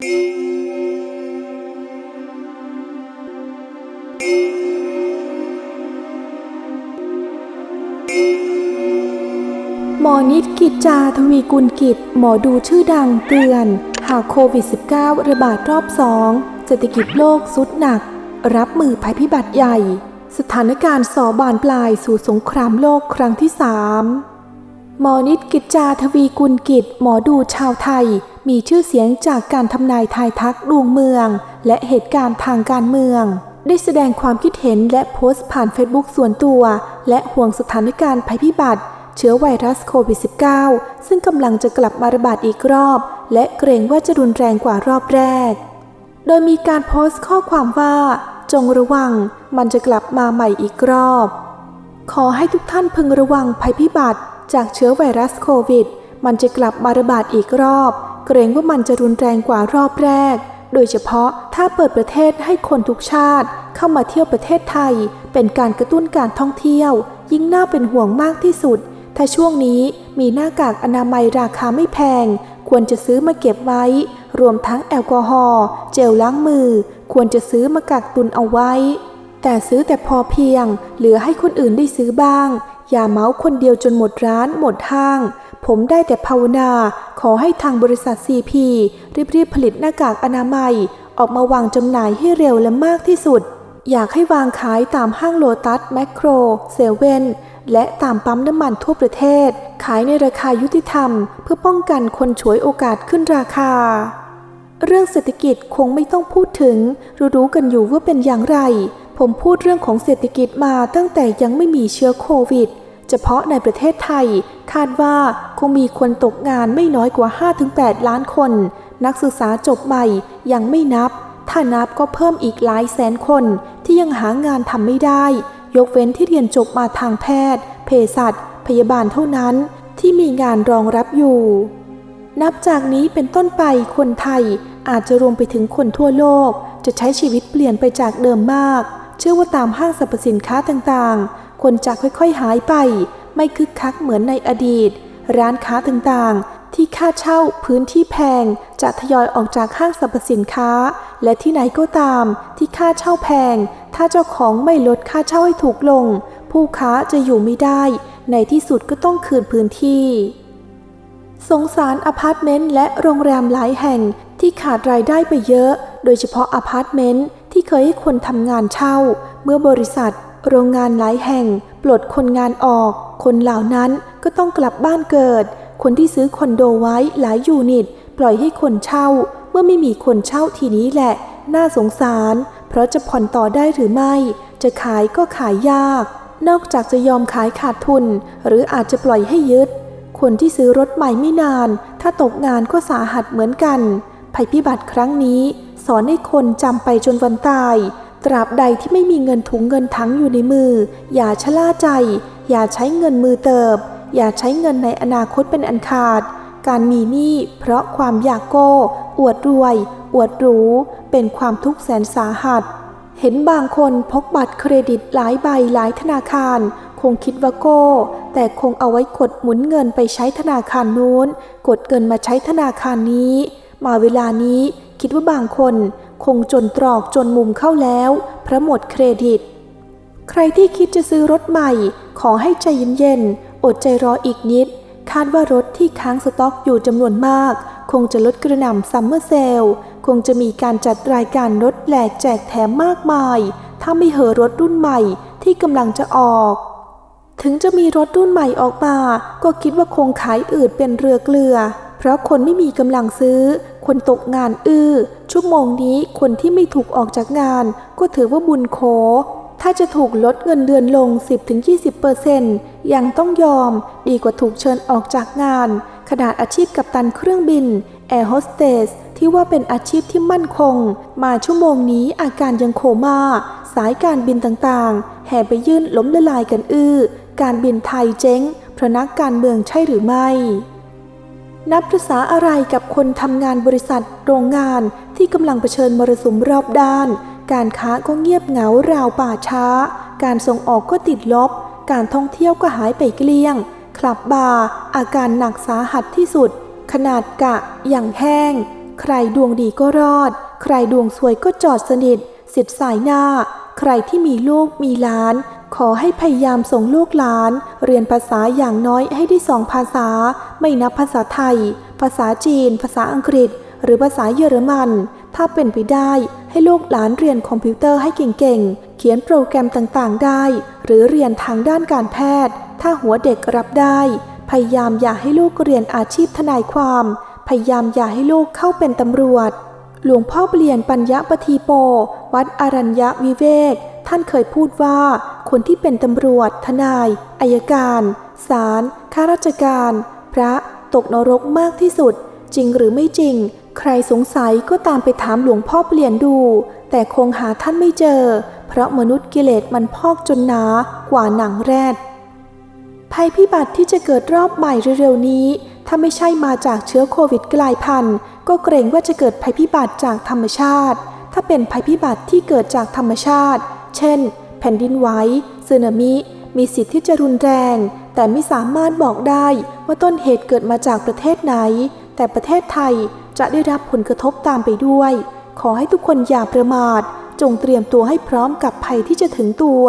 หมอนิดกิจจาทวีกุลกิจ หมอดูชื่อดังเตือน หากโควิด -19 ระบาดรอบสองเศรษฐกิจโลกสุดหนัก รับมือภัยพิบัติใหญ่ สถานการณ์สอบานปลายสู่สงครามโลกครั้งที่สามหมอนิดกิจจาทวีกุลกิจ หมอดูชาวไทยมีชื่อเสียงจากการทำนายทายทักดวงเมือง และเหตุการณ์ทางการเมือง ได้แสดงความคิดเห็นและโพสต์ผ่านเฟซบุ๊กส่วนตัว และห่วงสถานการณ์ภัยพิบัติ เชื้อไวรัสโควิด -19 ซึ่งกำลังจะกลับมาระบาดอีกรอบ และเกรงว่าจะรุนแรงกว่ารอบแรก โดยมีการโพสต์ข้อความว่า จงระวัง มันจะกลับมาใหม่อีกรอบ ขอให้ทุกท่านพึงระวังภัยพิบัติ จากเชื้อไวรัสโควิดมันจะกลับมาระบาดอีกรอบ เกรงว่ามันจะรุนแรงกว่ารอบแรก โดยเฉพาะถ้าเปิดประเทศให้คนทุกชาติ เข้ามาเที่ยวประเทศไทย เป็นการกระตุ้นการท่องเที่ยว ยิ่งน่าเป็นห่วงมากที่สุด ถ้าช่วงนี้มีหน้ากากอนามัยราคาไม่แพง ควรจะซื้อมาเก็บไว้ รวมทั้งแอลกอฮอล์เจลล้างมือ ควรจะซื้อมากักตุนเอาไว้ แต่ซื้อแต่พอเพียง เหลือให้คนอื่นได้ซื้อบ้าง อย่าเมาคนเดียวจนหมดร้านหมดห้าง ผมได้แต่ภาวนาขอให้ทางบริษัท CP รีบๆผลิตหน้ากากอนามัย ออกมาวางจำหน่ายให้เร็วและมากที่สุด อยากให้วางขายตามห้างโลตัสแมคโครเซเว่นและตามปั๊มน้ำมันทั่วประเทศ ขายในราคายุติธรรม เพื่อป้องกันคนฉวยโอกาสขึ้นราคา เรื่องเศรษฐกิจคงไม่ต้องพูดถึง รู้ๆกันอยู่ว่าเป็นอย่างไร ผมพูดเรื่องของเศรษฐกิจมาตั้งแต่ยังไม่มีเชื้อโควิด เฉพาะในประเทศไทย คาดว่าคงมีคนตกงานไม่น้อยกว่า 5-8 ล้านคน นักศึกษาจบใหม่ยังไม่นับ ถ้านับก็เพิ่มอีกหลายแสนคนที่ยังหางานทำไม่ได้ ยกเว้นที่เรียนจบมาทางแพทย์ เภสัชพยาบาลเท่านั้นที่มีงานรองรับอยู่ นับจากนี้เป็นต้นไปคนไทยอาจจะรวมไปถึงคนทั่วโลก จะใช้ชีวิตเปลี่ยนไปจากเดิมมาก เชื่อว่าตามห้างสรรพสินค้าต่างๆ คนจะค่อยๆหายไป ไม่คึกคักเหมือนในอดีต ร้านค้าต่างๆ ที่ค่าเช่าพื้นที่แพง จะทยอยออกจากห้างสรรพสินค้า และที่ไหนก็ตามที่ค่าเช่าแพง ถ้าเจ้าของไม่ลดค่าเช่าให้ถูกลง ผู้ค้าจะอยู่ไม่ได้ ในที่สุดก็ต้องคืนพื้นที่ สงสารอพาร์ตเมนต์และโรงแรมหลายแห่งที่ขาดรายได้ไปเยอะ โดยเฉพาะอพาร์ตเมนต์ที่เคยให้คนทำงานเช่า เมื่อบริษัท โรงงานหลายแห่งปลดคนงานออก คนเหล่านั้นก็ต้องกลับบ้านเกิด คนที่ซื้อคอนโดไว้หลายยูนิต ปล่อยให้คนเช่า เมื่อไม่มีคนเช่าทีนี้แหละ น่าสงสาร เพราะจะผ่อนต่อได้หรือไม่ จะขายก็ขายยาก นอกจากจะยอมขายขาดทุน หรืออาจจะปล่อยให้ยึด คนที่ซื้อรถใหม่ไม่นาน ถ้าตกงานก็สาหัสเหมือนกัน ภัยพิบัติครั้งนี้ สอนให้คนจำไปจนวันตาย ตราบใดที่ไม่มีเงินถุงเงินทั้งอยู่ในมือ อย่าชะล่าใจ อย่าใช้เงินมือเติบ อย่าใช้เงินในอนาคตเป็นอันขาด การมีหนี้เพราะความอยากโก้ อวดรวย อวดหรู เป็นความทุกข์แสนสาหัส เห็นบางคนพกบัตรเครดิตหลายใบหลายธนาคาร คงคิดว่าโก้ แต่คงเอาไว้กดหมุนเงินไปใช้ธนาคารนู้น กดเงินมาใช้ธนาคารนี้ มาเวลานี้คิดว่าบางคน คงจนตรอกจนมุมเข้าแล้วเพราะหมดเครดิต ใครที่คิดจะซื้อรถใหม่ ขอให้ใจเย็นๆ อดใจรออีกนิด คาดว่ารถที่ค้างสต็อกอยู่จำนวนมาก คงจะลดกระหน่ำซัมเมอร์เซลคงจะมีการจัดรายการรถแหลกแจกแถมมากมาย ถ้าไม่เหอรถรุ่นใหม่ที่กำลังจะออกถึงจะมีรถรุ่นใหม่ออกมา ก็คิดว่าคงขายอืดเป็นเรือเกลือ เพราะคนไม่มีกำลังซื้อ คนตกงานอื้อ ชั่วโมงนี้คนที่ไม่ถูกออกจากงาน ก็ถือว่าบุญโขถ้าจะถูกลดเงินเดือนลง 10-20%ยังต้องยอม ดีกว่าถูกเชิญออกจากงาน ขนาดอาชีพกัปตันเครื่องบิน แอร์โฮสเตสที่ว่าเป็นอาชีพที่มั่นคง มาชั่วโมงนี้อาการยังโคม่า สายการบินต่างๆ แห่ไปยื่นล้มละลายกันอื้อ การบินไทยเจ๊งเพราะนักการเมืองใช่หรือไม่ นับภาษาอะไรกับคนทำงานบริษัทโรงงานที่กำลังเผชิญมรสุมรอบด้าน การค้าก็เงียบเหงาราวป่าช้า การส่งออกก็ติดลบ การท่องเที่ยวก็หายไปเกลี้ยง คลับบาร์อาการหนักสาหัสที่สุด ขนาดกะอย่างแห้ง ใครดวงดีก็รอด ใครดวงสวยก็จอดสนิทสิทธิ์สายหน้า ใครที่มีลูกมีหลาน ขอให้พยายามส่งลูกหลาน เรียนภาษาอย่างน้อยให้ได้สองภาษา ไม่นับภาษาไทย ภาษาจีน ภาษาอังกฤษ หรือภาษาเยอรมัน ถ้าเป็นไปได้ ให้ลูกหลานเรียนคอมพิวเตอร์ให้เก่งๆ เขียนโปรแกรมต่างๆได้ หรือเรียนทางด้านการแพทย์ ถ้าหัวเด็กรับได้ พยายามอย่าให้ลูกเรียนอาชีพทนายความ พยายามอย่าให้ลูกเข้าเป็นตำรวจ หลวงพ่อเปลี่ยนปัญญาปทีโป วัดอรัญญวิเวก ท่านเคยพูดว่า คนที่เป็นตำรวจ ทนายอายการศาลข้าราชการ พระตกนรกมากที่สุด จริงหรือไม่จริง ใครสงสัยก็ตามไปถามหลวงพ่อเปลี่ยนดู แต่คงหาท่านไม่เจอ เพราะมนุษย์กิเลสมันพอกจนหนากว่าหนังแรดภัยพิบัติที่จะเกิดรอบใหม่เร็วๆนี้ ถ้าไม่ใช่มาจากเชื้อโควิดกลายพันธุ์ ก็เกรงว่าจะเกิดภัยพิบัติจากธรรมชาติ ถ้าเป็นภัยพิบัติที่เกิดจากธรรมชาติ เช่น แผ่นดินไหวสึนามิ มีสิทธิ์ที่จะรุนแรง แต่ไม่สามารถบอกได้ว่าต้นเหตุเกิดมาจากประเทศไหน แต่ประเทศไทยจะได้รับผลกระทบตามไปด้วย ขอให้ทุกคนอย่าประมาท จงเตรียมตัวให้พร้อมกับภัยที่จะถึงตัว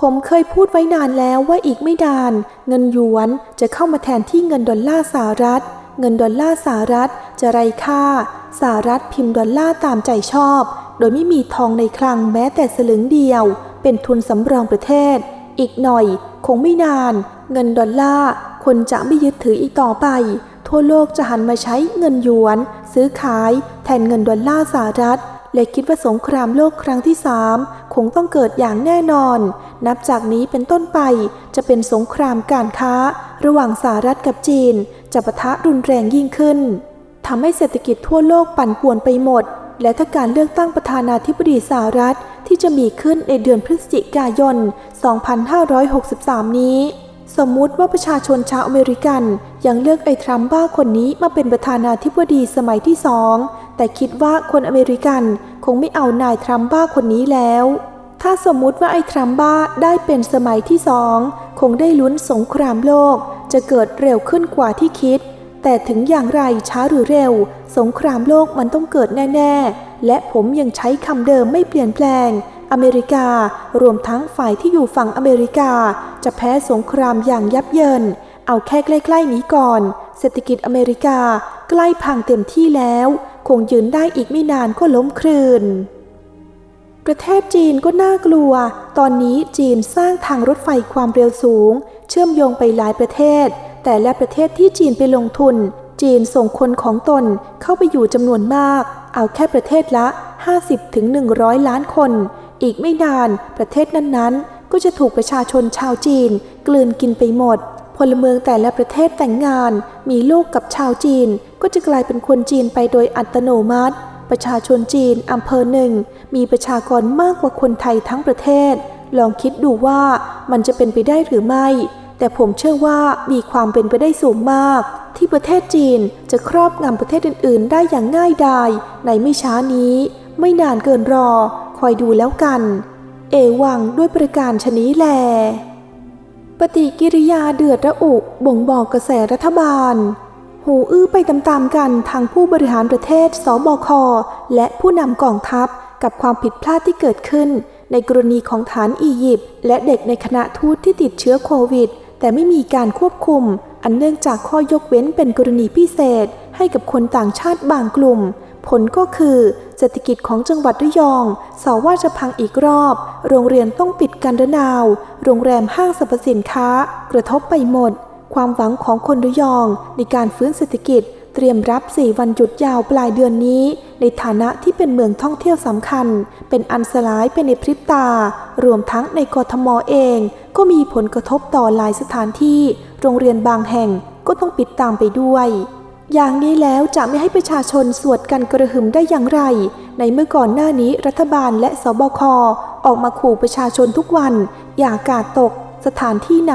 ผมเคยพูดไว้นานแล้วว่าอีกไม่นาน เงินหยวนจะเข้ามาแทนที่เงินดอลลาร์สหรัฐ เงินดอลลาร์สหรัฐจะไร้ค่าสหรัฐพิมพ์ดอลลาร์ตามใจชอบ โดยไม่มีทองในคลังแม้แต่สลึงเดียว เป็นทุนสำรองประเทศ อีกหน่อย คงไม่นาน เงินดอลลาร์คนจะไม่ยึดถืออีกต่อไป ทั่วโลกจะหันมาใช้เงินหยวน ซื้อขายแทนเงินดอลลาร์สหรัฐและคิดว่าสงครามโลกครั้งที่สามคงต้องเกิดอย่างแน่นอน นับจากนี้เป็นต้นไปจะเป็นสงครามการค้า ระหว่างสหรัฐกับจีน จะปะทะรุนแรงยิ่งขึ้นทำให้เศรษฐกิจทั่วโลกปั่นป่วนไปหมด และถ้าการเลือกตั้งประธานาธิบดีสหรัฐที่จะมีขึ้นในเดือนพฤศจิกายน 2563 นี้ สมมุติว่าประชาชนชาวอเมริกัน ยังเลือกไอ้ทรัมป์บ้าคนนี้มาเป็นประธานาธิบดีสมัยที่สอง แต่คิดว่าคนอเมริกันคงไม่เอานายทรัมป์บ้าคนนี้แล้ว ถ้าสมมุติว่าไอ้ทรัมป์บ้าได้เป็นสมัยที่สอง คงได้ลุ้นสงครามโลก จะเกิดเร็วขึ้นกว่าที่คิด แต่ถึงอย่างไรช้าหรือเร็ว สงครามโลกมันต้องเกิดแน่ ๆ และผมยังใช้คำเดิมไม่เปลี่ยนแปลง อเมริการวมทั้งฝ่ายที่อยู่ฝั่งอเมริกา จะแพ้สงครามอย่างยับเยิน เอาแค่ใกล้ๆนี้ก่อน เศรษฐกิจอเมริกาใกล้พังเต็มที่แล้ว คงยืนได้อีกไม่นานก็ล้มคลืนประเทศจีนก็น่ากลัว ตอนนี้จีนสร้างทางรถไฟความเร็วสูง เชื่อมโยงไปหลายประเทศ แต่และประเทศที่จีนไปลงทุน จีนส่งคนของตนเข้าไปอยู่จำนวนมาก เอาแค่ประเทศละ 50-100 ล้านคน อีกไม่นานประเทศนั้นๆ ก็จะถูกประชาชนชาวจีน กลืนกินไปหมด พลเมืองแต่ละประเทศแต่งงาน มีลูกกับชาวจีน ก็จะกลายเป็นคนจีนไปโดยอัตโนมัติ ประชาชนจีนอำเภอหนึ่ง มีประชากรมากกว่าคนไทยทั้งประเทศลองคิดดูว่ามันจะเป็นไปได้หรือไม่ แต่ผมเชื่อว่ามีความเป็นไปได้สูงมาก ที่ประเทศจีนจะครอบงำประเทศอื่น ๆ ได้อย่างง่ายดายในไม่ช้านี้ ไม่นานเกินรอ คอยดูแล้วกัน เอวังด้วยประการชนี้แล ปฏิกิริยาเดือดระอุบ่งบอกกระแสรัฐบาล หูอื้อไปตามๆกันทางผู้บริหารประเทศ สบค และผู้นำกองทัพกับความผิดพลาดที่เกิดขึ้น ในกรณีของฐานอียิปต์และเด็กในคณะทูตที่ติดเชื้อโควิด แต่ไม่มีการควบคุม อันเนื่องจากข้อยกเว้นเป็นกรณีพิเศษ ให้กับคนต่างชาติบางกลุ่ม ผลก็คือเศรษฐกิจของจังหวัดระยองสาว่าจะพังอีกรอบ โรงเรียนต้องปิดกันระนาว โรงแรมห้างสรรพสินค้า กระทบไปหมด ความหวังของคนระยองในการฟื้นเศรษฐกิจ เตรียมรับ 4 วันหยุดยาวปลายเดือนนี้ ในฐานะที่เป็นเมืองท่องเที่ยวสำคัญ เป็นอันสลายไปในพริบตา รวมทั้งในกทมเอง ก็มีผลกระทบต่อหลายสถานที่ โรงเรียนบางแห่งก็ต้องปิดตามไปด้วย อย่างนี้แล้วจะไม่ให้ประชาชนสวดกันกระหึ่มได้อย่างไร ในเมื่อก่อนหน้านี้รัฐบาลและสบคออกมาขู่ประชาชนทุกวัน อย่ากาดตก สถานที่ไหน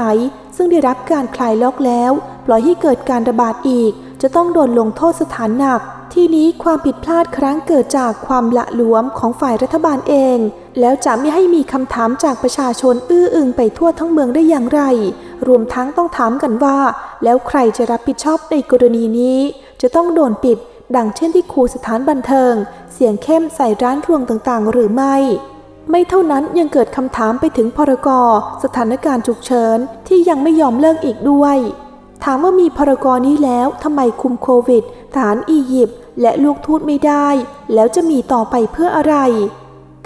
ซึ่งได้รับการคลายล็อกแล้ว ปล่อยให้เกิดการระบาดอีก จะต้องโดนลงโทษสถานหนัก ที่นี้ความผิดพลาดครั้งเกิดจากความละหลวมของฝ่ายรัฐบาลเอง แล้วจะไม่ให้มีคำถามจากประชาชนอื้ออึงไปทั่วทั้งเมืองได้อย่างไร รวมทั้งต้องถามกันว่า แล้วใครจะรับผิดชอบในกรณีนี้ จะต้องโดนปิด ดังเช่นที่ครูสถานบันเทิง เสียงเข้มใส่ร้านรวงต่างๆ หรือไม่ไม่เท่านั้นยังเกิดคำถามไปถึงพรกสถานการณ์ฉุกเฉินที่ยังไม่ยอมเลิกอีกด้วย ถามว่ามีพรกนี้แล้วทำไมคุมโควิด ฐานอียิปต์และลูกทูตไม่ได้ แล้วจะมีต่อไปเพื่ออะไร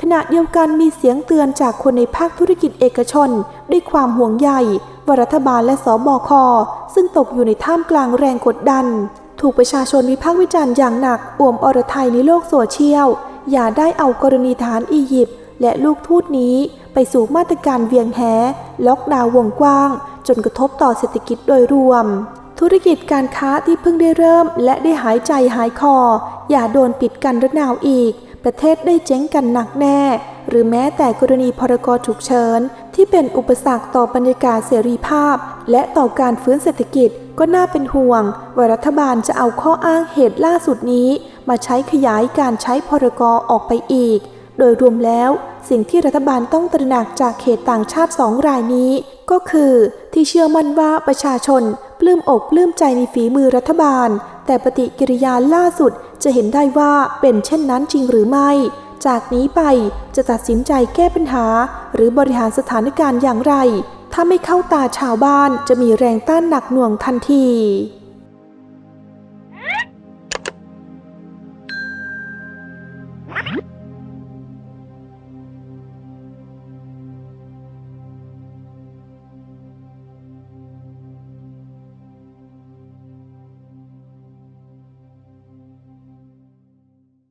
ขณะเดียวกันมีเสียงเตือนจากคนในภาคธุรกิจเอกชน ด้วยความห่วงใยว่ารัฐบาลและสบคซึ่งตกอยู่ในท่ามกลางแรงกดดัน ถูกประชาชนวิพากษ์วิจารณ์อย่างหนักอ่วมอรไทยในโลกโซเชียล อย่าได้เอากรณีฐานอียิปต์และลูกทูตนี้ไปสู่มาตรการเวียงแหล็อกดาววงกว้าง จนกระทบต่อเศรษฐกิจโดยรวม ธุรกิจการค้าที่เพิ่งได้เริ่ม และได้หายใจหายคอ อย่าโดนปิดกันระนาวอีก ประเทศได้เจ๊งกันหนักแน่ หรือแม้แต่กรณีพรกฉุกเฉินที่เป็นอุปสรรคต่อบรรยากาศเสรีภาพ และต่อการฟื้นเศรษฐกิจก็น่าเป็นห่วงว่ารัฐบาลจะเอาข้ออ้างเหตุล่าสุดนี้ มาใช้ขยายการใช้พรกออกไปอีก โดยรวมแล้ว สิ่งที่รัฐบาลต้องตระหนักจากเขตต่างชาติสองรายนี้ ก็คือที่เชื่อมั่นว่าประชาชนปลื้มอกปลื้มใจในฝีมือรัฐบาล แต่ปฏิกิริยาล่าสุดจะเห็นได้ว่าเป็นเช่นนั้นจริงหรือไม่ จากนี้ไปจะตัดสินใจแก้ปัญหา หรือบริหารสถานการณ์อย่างไร ถ้าไม่เข้าตาชาวบ้านจะมีแรงต้านหนักหน่วงทันที